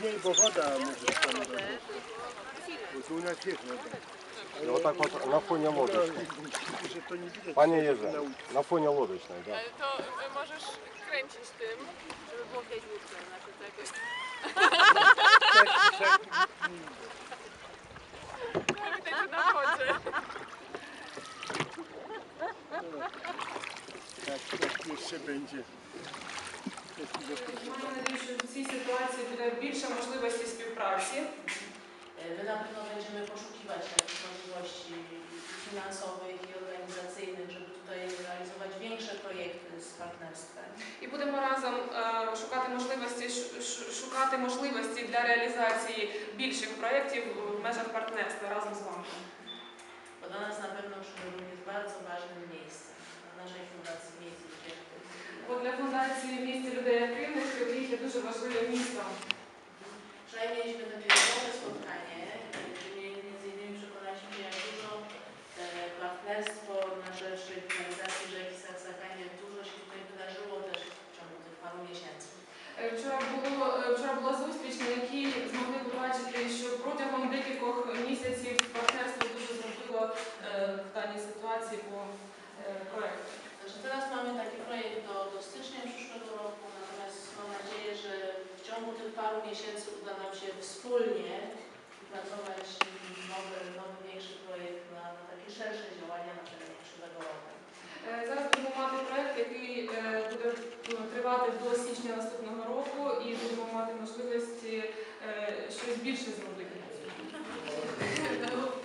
Mniej, bo woda może tam. Bo tu u nas jest woda. I o tak от na fonie łodecznej. Że to nie widać. Panie Jerzy, na- fonie łodecznej, tak? Ale to y, możesz kręcić tym, żeby było widać łódkę. Znaczy tak. Że na wodzie. Tak, tak jeszcze będzie. sytuacji o tyle większa możliwość tej współpracy. My na pewno będziemy poszukiwać takich możliwości finansowych i organizacyjnych, żeby tutaj realizować większe projekty z partnerstwem. I будемо разом е, шукати можливості, шукати можливості для реалізації більших проєктів в межах партнерства разом з вами. Бо для нас, напевно, Шурин є дуже важливим місцем, на нашій фундації місця. Бо для фундації Львів є дуже важливим містом. Wczoraj mieliśmy takie ciekawe spotkanie, gdzie mieli- między innymi przekonaliśmy się, jak dużo e, partnerstwo na rzecz rewitalizacji rzeki Saksachanie, dużo się tutaj wydarzyło też w ciągu tych paru miesięcy. Е, Вчора було е, вчора була зустріч, на якій змогли побачити, що протягом декількох місяців партнерство дуже зробило е, в даній ситуації по paru miesięcy uda nam się wspólnie wypracować nowy, nowy większy projekt na, na takie szersze działania na terenie przyszłego roku. Е, Зараз будемо мати проект, який буде тривати до січня наступного року, і будемо мати можливості е, щось більше зробити.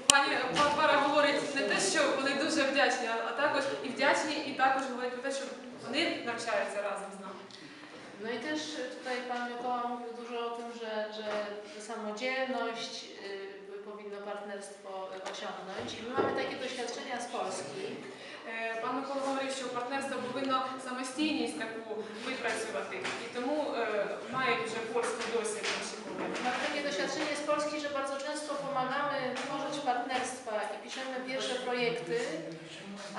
Пані Барбара говорить не те, що вони дуже вдячні, а також і вдячні, і також говорить про те, що вони навчаються разом з нами. No i też tutaj Pan Mikoła mówił dużo o tym, że, że samodzielność y, powinno partnerstwo osiągnąć. I my mamy takie doświadczenia z Polski, Е, Пан Микола говорив, що партнерство повинно самостійність таку випрацювати, і тому е, мають вже польський досвід наші колеги. Mam takie doświadczenie z Polski, że bardzo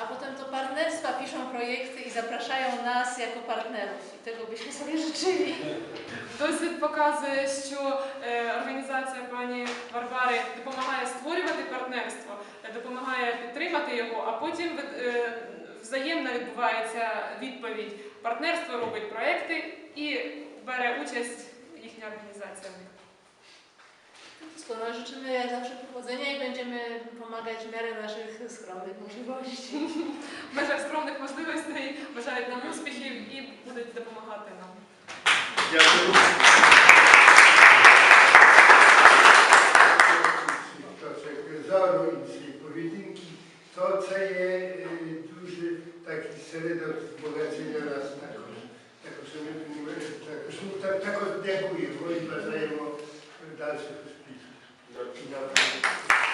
a potem to partnerstwa piszą projekty i zapraszają nas jako partnerów. I tego byśmy sobie życzyli. Досвід показує, що організація пані Варвари допомагає створювати партнерство, допомагає підтримати його, а потім е, взаємно відбувається відповідь. Партнерство робить проекти і бере участь їхня організація в них. Skoro życzymy jak zawsze powodzenia i będziemy pomagać w miarę naszych skromnych możliwości. В межах скромних можливостей бажають нам успіхів і будуть допомагати нам. Дякую. Czasek зору і ці поведінки, то це є е, дуже такий середок збагачення нас також. Також ми думаємо, також, ну, так, також дякуємо і бажаємо дальших Obrigado.